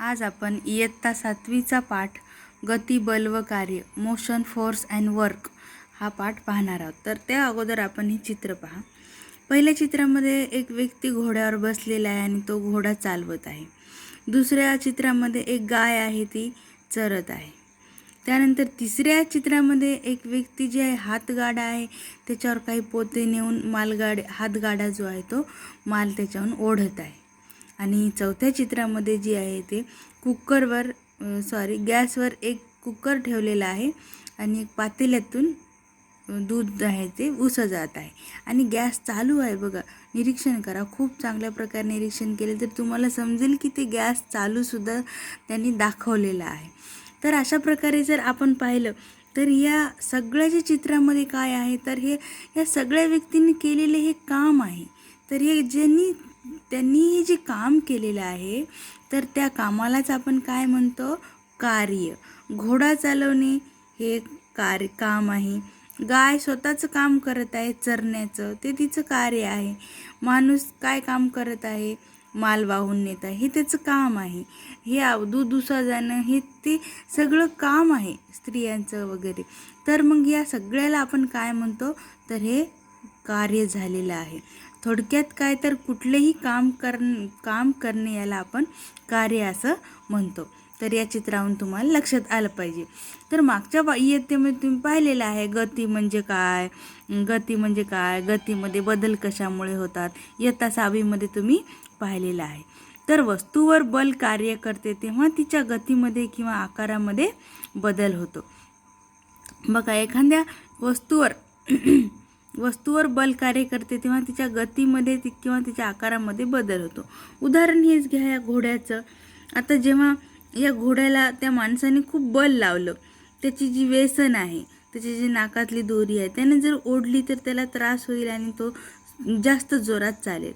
आज आपण इयत्ता सातवीचा पाठ गती बल व कार्य मोशन फोर्स अँड वर्क हा पाठ पाहणार आहोत. तर त्या अगोदर आपण हे चित्र पहा. पहिल्या चित्रामध्ये एक व्यक्ती घोड्यावर बसलेला आहे आणि तो घोडा चालवत आहे. दुसऱ्या चित्रामध्ये एक गाय आहे ती चरत आहे. त्यानंतर तिसऱ्या चित्रामध्ये एक व्यक्ती जे आहे हातगाडा आहे त्याच्यावर काही पोते नेऊन मालगाडी हातगाडा जो आहे तो माल त्याच्याहून ओढत आहे. आणि चौथ्या चित्रामध्ये जी आहे ते कुकरवर सॉरी गॅसवर एक कुकर ठेवलेला आहे आणि एक पातेल्यातून दूध आहे ते उसं जात आहे. आणि गॅस चालू आहे बघा निरीक्षण करा. खूप चांगल्या प्रकारे निरीक्षण केले तर तुम्हाला समजेल की ते गॅस चालूसुद्धा त्यांनी दाखवलेलं आहे. तर अशा प्रकारे जर आपण पाहिलं तर या सगळ्याच्या चित्रामध्ये काय आहे तर हे या सगळ्या व्यक्तींनी केलेले हे काम आहे. तर हे ज्यांनी त्यांनी हे जे काम केलेलं आहे तर त्या कामालाच आपण काय म्हणतो? कार्य. घोडा चालवणे हे कार्य काम आहे. गाय स्वतःचं काम करत आहे चरण्याचं. ते तिचं कार्य आहे. माणूस काय काम करत आहे? माल वाहून नेत आहे. हे त्याचं काम आहे. हे दूध दुसा जाणं हे ते सगळं काम आहे स्त्रियांचं वगैरे. तर मग या सगळ्याला आपण काय म्हणतो? तर हे कार्य झालेलं आहे. थोडक्यात काय तर कुठलेही काम कर काम करणे याला आपण कार्य असं म्हणतो. तर या चित्रावरून तुम्हाला लक्षात आलं पाहिजे. तर मागच्या पा- इयत्तेमध्ये तुम्ही पाहिलेलं आहे गती म्हणजे काय? गती म्हणजे काय? गतीमध्ये बदल कशामुळे होतात? इयत्ता सहावीमध्ये तुम्ही पाहिलेलं आहे. तर वस्तूवर बल कार्य करते तेव्हा तिच्या गतीमध्ये किंवा आकारामध्ये बदल होतो. बघा एखाद्या वस्तूवर वस्तूवर बल कार्य करते तेव्हा तिच्या गतीमध्ये ती किंवा तिच्या आकारामध्ये बदल होतो. उदाहरण हेच घ्या या घोड्याचं. आता जेव्हा या घोड्याला त्या माणसाने खूप बल लावलं त्याची जी व्यसन आहे त्याची जी नाकातली दोरी आहे त्याने जर ओढली तर त्याला त्रास होईल आणि तो जास्त जोरात चालेल.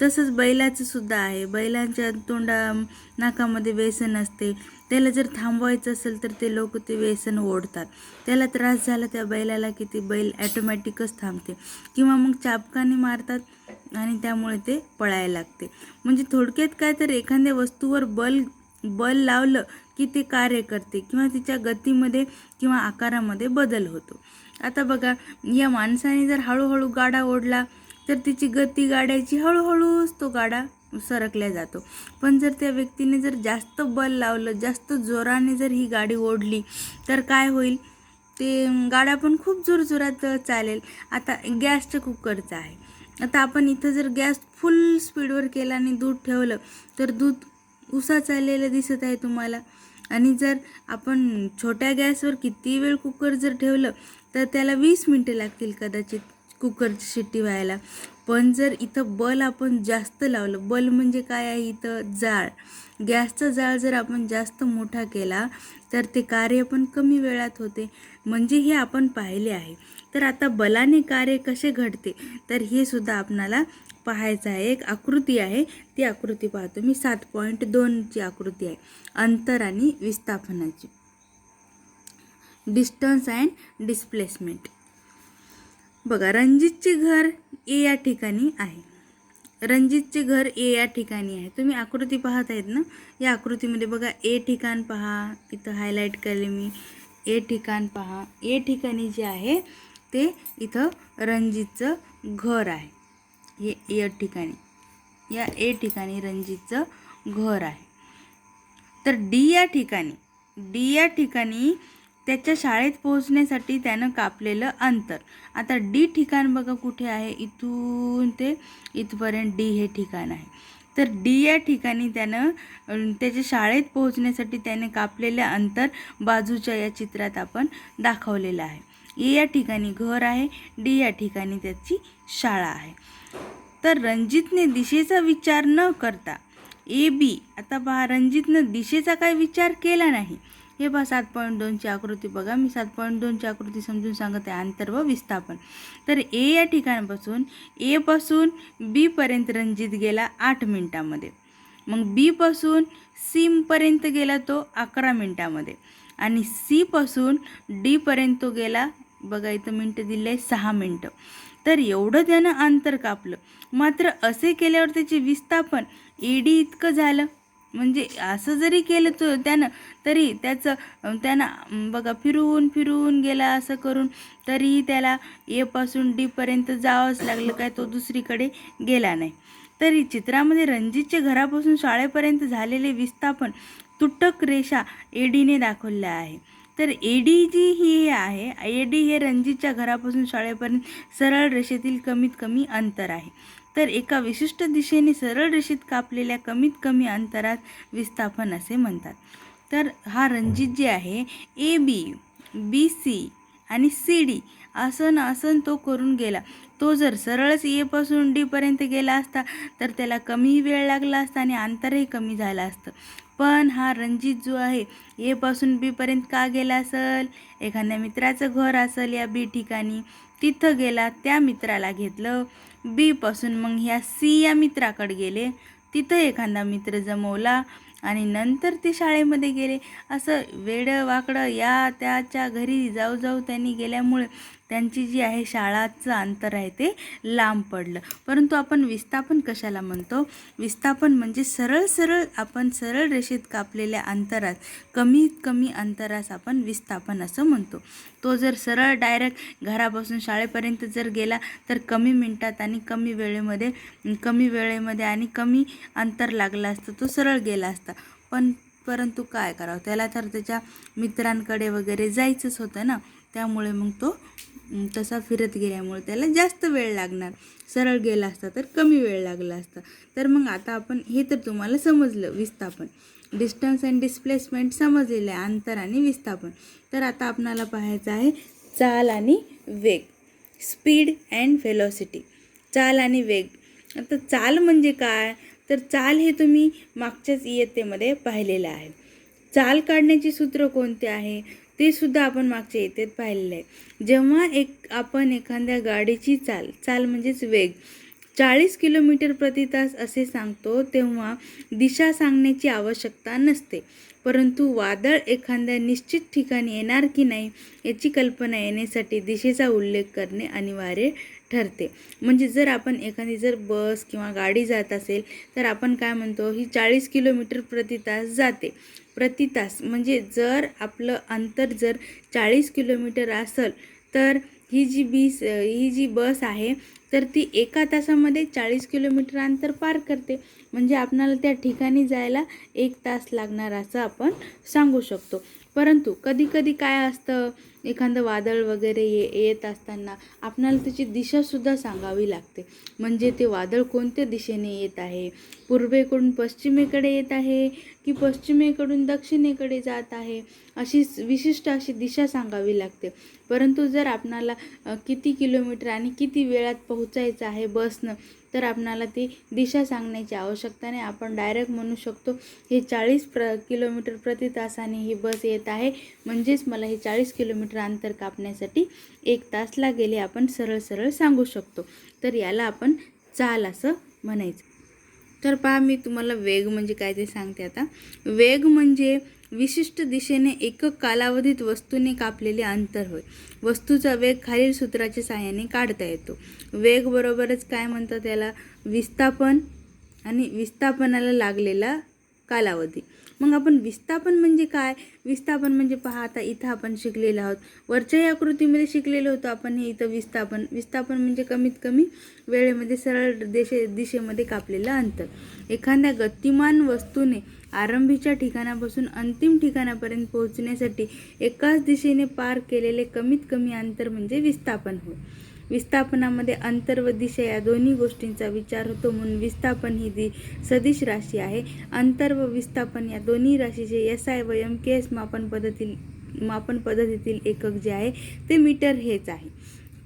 तसंच बैलाचं सुद्धा आहे. बैलांच्या तोंडा नाकामध्ये व्यसन असते. त्याला जर थांबवायचं असेल तर ते लोक ते व्यसन ओढतात. त्याला त्रास झाला त्या बैलाला की ते बैल ॲटोमॅटिकच थांबते. किंवा मग चापकाने मारतात आणि त्यामुळे ते पळायला लागते. म्हणजे थोडक्यात काय तर एखाद्या वस्तूवर बल बल लावलं की ते कार्य करते किंवा तिच्या गतीमध्ये किंवा आकारामध्ये बदल होतो. आता बघा या माणसाने जर हळूहळू गाडा ओढला तर तिची गती गाड्याची हळूहळूच तो गाडा सरकल्या जातो. पण जर त्या व्यक्तीने जर जास्त बल लावलं जास्त जोराने जर ही गाडी ओढली तर काय होईल? ते गाड्या पण खूप जोरजोरात चालेल. आता गॅसच्या कुकरचं आहे. आता आपण इथं जर गॅस फुल स्पीडवर केला आणि दूध ठेवलं तर दूध उसा चाललेलं दिसत आहे तुम्हाला. आणि जर आपण छोट्या गॅसवर किती वेळ कुकर जर ठेवलं तर त्याला वीस मिनटं लागतील कदाचित. कुकरची शिट्टी व्हायला. पण जर इथं बल आपण जास्त लावलं बल म्हणजे काय आहे इथं? जाळ. गॅसचा जाळ जर आपण जास्त मोठा केला तर ते कार्य पण कमी वेळात होते. म्हणजे हे आपण पाहिले आहे. तर आता बलाने कार्य कसे घडते? तर हे सुद्धा आपणाला पाहायचं आहे. एक आकृती आहे. ती आकृती पाहतो. मी सात पॉईंट दोनची आकृती आहे. अंतर आणि विस्थापनाची. Distance and displacement. बघा रणजितचे घर ए या ठिकाणी आहे. रणजितचे घर ए या ठिकाणी आहे. तुम्ही आकृती पाहत आहेत ना? या आकृतीमध्ये बघा ए ठिकाण पहा इथं हायलाईट केले मी. ए ठिकाण पहा. ए ठिकाणी जे आहे ते इथं रणजितचं घर आहे. हे ए ठिकाणी. या ए ठिकाणी रणजितचं घर आहे. तर डी या ठिकाणी डी या ठिकाणी त्याच्या शाळेत पोहोचण्यासाठी त्यानं कापलेलं अंतर. आता डी ठिकाण बघा कुठे आहे? इथून ते इथपर्यंत डी हे ठिकाण आहे. तर डी या ठिकाणी त्यानं त्याच्या शाळेत पोहोचण्यासाठी त्याने कापलेलं अंतर बाजूच्या या चित्रात आपण दाखवलेलं आहे. ए या ठिकाणी घर आहे डी या ठिकाणी त्याची शाळा आहे. तर रणजितने दिशेचा विचार न करता ए बी आता पहा रणजितनं दिशेचा काय विचार केला नाही. हे पहा सात पॉईंट दोनची आकृती बघा. मी सात पॉईंट दोनची आकृती समजून सांगत आहे अंतर व विस्थापन. तर ए या ठिकाणापासून एपासून बीपर्यंत रंजित गेला आठ मिनटामध्ये. मग बीपासून सीमपर्यंत गेला तो अकरा मिनटामध्ये. आणि सीपासून डीपर्यंत तो गेला बघा इथं मिनटं दिले आहे सहा मिनटं. तर एवढं त्यानं अंतर कापलं. मात्र असे केल्यावर त्याचे विस्थापन एडी इतकं झालं. म्हणजे असं जरी केलं तो त्यानं तरी त्याचं त्यानं बघा फिरून फिरून गेला असं करून तरीही त्याला एपासून डीपर्यंत जावंच लागलं काय तो दुसरीकडे गेला नाही. तरी चित्रामध्ये रणजितच्या घरापासून शाळेपर्यंत झालेले विस्थापन तुटक रेषा एडीने दाखवल्या आहे. तर एडी जी ही आहे एडी हे रणजितच्या घरापासून शाळेपर्यंत सरळ रेषेतील कमीत कमी अंतर आहे. तर एका विशिष्ट दिशेने सरळ रेषेत कापलेल्या कमीत कमी अंतरात विस्थापन असे म्हणतात. तर हा रणजित जे आहे ए बी बी सी आणि सी डी आसन आसन तो करून गेला. तो जर सरळच एपासून डीपर्यंत गेला असता तर त्याला कमी वेळ लागला असता आणि अंतरही कमी झालं असतं. पण हा रणजित जो आहे एपासून बीपर्यंत का गेला असेल? एखाद्या मित्राचं घर असेल या बी ठिकाणी. तिथं गेला त्या मित्राला घेतलं. बीपासून मग ह्या सी या मित्राकडे गेले. तिथं एखादा मित्र जमवला आणि नंतर ते शाळेमध्ये गेले. असं वेडं वाकडं या त्याच्या घरी जाऊ जाऊ त्यांनी गेल्यामुळे त्यांची जी आहे शाळाचं अंतर आहे ते लांब पडलं. परंतु आपण विस्थापन कशाला म्हणतो? विस्थापन म्हणजे सरळ सरळ आपण सरळ रेषेत कापलेल्या अंतरात कमीत कमी अंतरास आपण विस्थापन असं म्हणतो. तो जर सरळ डायरेक्ट घरापासून शाळेपर्यंत जर गेला तर कमी मिनटात आणि कमी वेळेमध्ये कमी वेळेमध्ये आणि कमी अंतर लागलं असतं तो सरळ गेला असता. पण परंतु काय करावं? त्याला तर त्याच्या मित्रांकडे वगैरे जायचंच होतं ना. त्यामुळे मग तो तसा फिरत गेल्यामुळे त्याला जास्त वेळ लागणार. सरळ गेला असता तर कमी वेळ लागला असता. तर मग आता आपण हे तर तुम्हाला समजलं विस्थापन. डिस्टन्स अँड डिस्प्लेसमेंट समजलेलं आहे अंतर आणि विस्थापन. तर आता आपणाला पाहायचं आहे चाल आणि वेग. स्पीड अँड व्हेलॉसिटी चाल आणि वेग. आता चाल म्हणजे काय? तर चाल हे तुम्ही मागच्याच इयत्तेमध्ये पाहिलेलं आहे. चाल काढण्याचे सूत्र कोणते आहे? ते सुद्धा आपण मागच्या येतेत पाहिलेलं आहे जेव्हा एक आपण एखाद्या गाडीची चाल चाल म्हणजेच वेग चाळीस किलोमीटर प्रति तास असे सांगतो तेव्हा दिशा सांगण्याची आवश्यकता नसते. परंतु वादळ एखाद्या निश्चित ठिकाणी येणार की नाही याची कल्पना येण्यासाठी दिशेचा उल्लेख करणे अनिवार्य ठरते. म्हणजे जर आपण एखादी जर बस किंवा गाडी जात असेल तर आपण काय म्हणतो ही चाळीस किलोमीटर प्रति तास जाते. प्रति तास. म्हणजे जर आपलं अंतर जर चाळीस किलोमीटर असेल तर ही जी बीस ही जी बस आहे तर ती एका तासामध्ये चाळीस किलोमीटर अंतर पार करते. म्हणजे आपणाला त्या ठिकाणी जायला एक तास लागणार असं आपण सांगू शकतो. परंतु कधी कधी काय असतं? एखादं वादळ वगैरे ये येत असताना आपणाला त्याची दिशासुद्धा सांगावी लागते. म्हणजे ते वादळ कोणत्या दिशेने येत आहे? पूर्वेकडून पश्चिमेकडे येत आहे की पश्चिमेकडून दक्षिणेकडे जात आहे? अशी विशिष्ट अशी दिशा सांगावी लागते. परंतु जर आपणाला किती किलोमीटर आणि किती वेळात पोहोचायचं आहे बसनं तर आपणाला ती दिशा सांगण्याची आवश्यकता नाही. आपण डायरेक्ट म्हणू शकतो हे चाळीस प्र किलोमीटर प्रति तासाने ही बस येत आहे. म्हणजेच मला हे चाळीस किलोमीटर अंतर कापण्यासाठी एक तास लागेल हे आपण सरळ सरळ सांगू शकतो. तर याला आपण चाल असं म्हणायचं. तर पहा मी तुम्हाला वेग म्हणजे काय ते सांगते आता. वेग म्हणजे विशिष्ट दिशेने एकक कालावधीत वस्तूने कापलेले अंतर होय. वस्तूचा वेग खालील सूत्राच्या सहाय्याने काढता येतो. वेग बरोबरच काय म्हणतात त्याला विस्थापन आणि विस्थापनाला लागलेला कालावधी. मग आपण विस्थापन म्हणजे काय? विस्थापन म्हणजे पहा आता इथं आपण शिकलेलो आहोत. वरच्याही आकृतीमध्ये शिकलेलो होतो आपण हे इथं विस्थापन. विस्थापन म्हणजे कमीत कमी वेळेमध्ये सरळ देशे दिशेमध्ये कापलेलं अंतर. एखाद्या गतिमान वस्तूने आरंभीच्या ठिकाणापासून अंतिम ठिकाणापर्यंत पोहोचण्यासाठी एकाच दिशेने पार केलेले कमीत कमी अंतर म्हणजे विस्थापन होय. विस्थापनामध्ये अंतर व दिशा या दोन्ही गोष्टींचा विचार होतो. म्हणून विस्थापन ही दि सदिश राशी आहे. अंतर व विस्थापन या दोन्ही राशीचे एस आय व एम के एस मापन पद्धती मापन पद्धतीतील एकक जे आहे ते मीटर हेच आहे.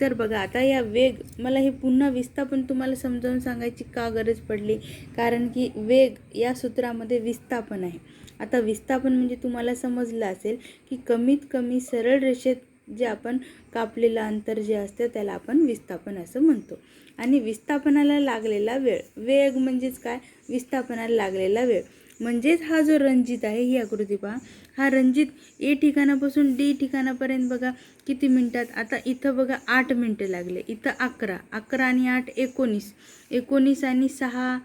तर बघा आता या वेग मला हे पुन्हा विस्थापन तुम्हाला समजावून सांगायची का गरज पडली? कारण की वेग या सूत्रामध्ये विस्थापन आहे. आता विस्थापन म्हणजे तुम्हाला समजलं असेल की कमीत कमी सरळ रेषेत जे आपण कापलेलं अंतर जे असतं त्याला आपण विस्थापन असं म्हणतो. आणि विस्थापनाला लागलेला वेळ वेग म्हणजेच काय? विस्थापनाला लागलेला वेळ. म्हणजेच हा जो रणजित आहे ही आकृती पहा. हा रणजित ए ठिकाणापासून डी ठिकाणापर्यंत बघा किती मिनटात? आता इथं बघा आठ मिनटं लागले. इथं अकरा अकरा आणि आठ एकोणीस. एकोणीस आणि सहा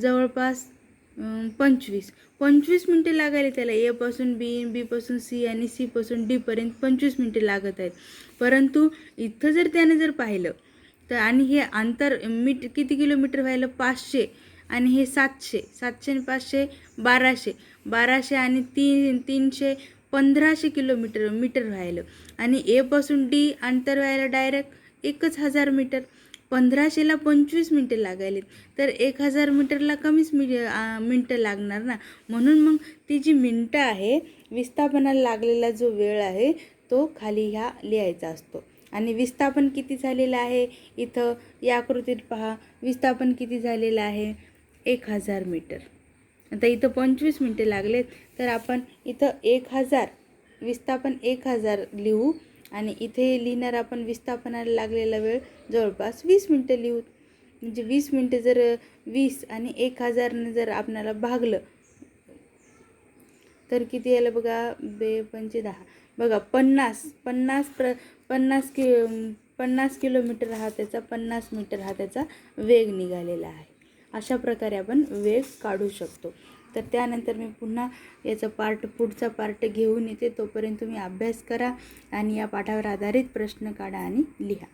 जवळपास पंचवीस. पंचवीस मिनटे लागायला त्याला. एपासून बी बीपासून सी आणि सीपासून डीपर्यंत पंचवीस मिनटे लागत आहेत. परंतु इथं जर त्याने जर पाहिलं तर आणि हे अंतर मीट किती किलोमीटर व्हायला? पाचशे आणि हे सातशे. सातशे आणि पाचशे बाराशे. बाराशे आणि तीन तीनशे पंधराशे किलोमीटर मीटर व्हायलं. आणि एपासून डी अंतर व्हायला डायरेक्ट एकच हजार मीटर. पंधराशेला पंचवीस मिनटं लागायलेत. तर एक हजार मीटरला कमीच मि मिनटं लागणार ना? म्हणून मग ती जी मिनटं आहे विस्थापनाला लागलेला जो वेळ आहे तो खाली ह्या लिहायचा असतो. आणि विस्थापन किती झालेलं आहे? इथं या आकृतीत पहा. विस्थापन किती झालेलं आहे? एक हजार मीटर. आता इथं पंचवीस मिनटे लागलेत. तर आपण इथं एक हजार विस्थापन एक हजार लिहू. आणि इथे लिहिणार आपण विस्थापनाला लागलेला वेळ जवळपास वीस मिनटं लिहू. म्हणजे वीस मिनटं जर वीस आणि एक हजारनं जर आपणाला भागलं तर किती यायला बघा? बे पंचे दहा बघा पन्नास पन्नास प्र पन्नास कि पन्नास किलोमीटर हा त्याचा पन्नास मीटर हा त्याचा वेग निघालेला आहे. अशा प्रकारे आपण वेग काढू शकतो. तर त्यानंतर मी पुन्हा याचा पार्ट पुढचा पार्ट घेऊन येते. तोपर्यंत तुम्ही अभ्यास करा आणि या पाठावर आधारित प्रश्न काढा आणि लिहा.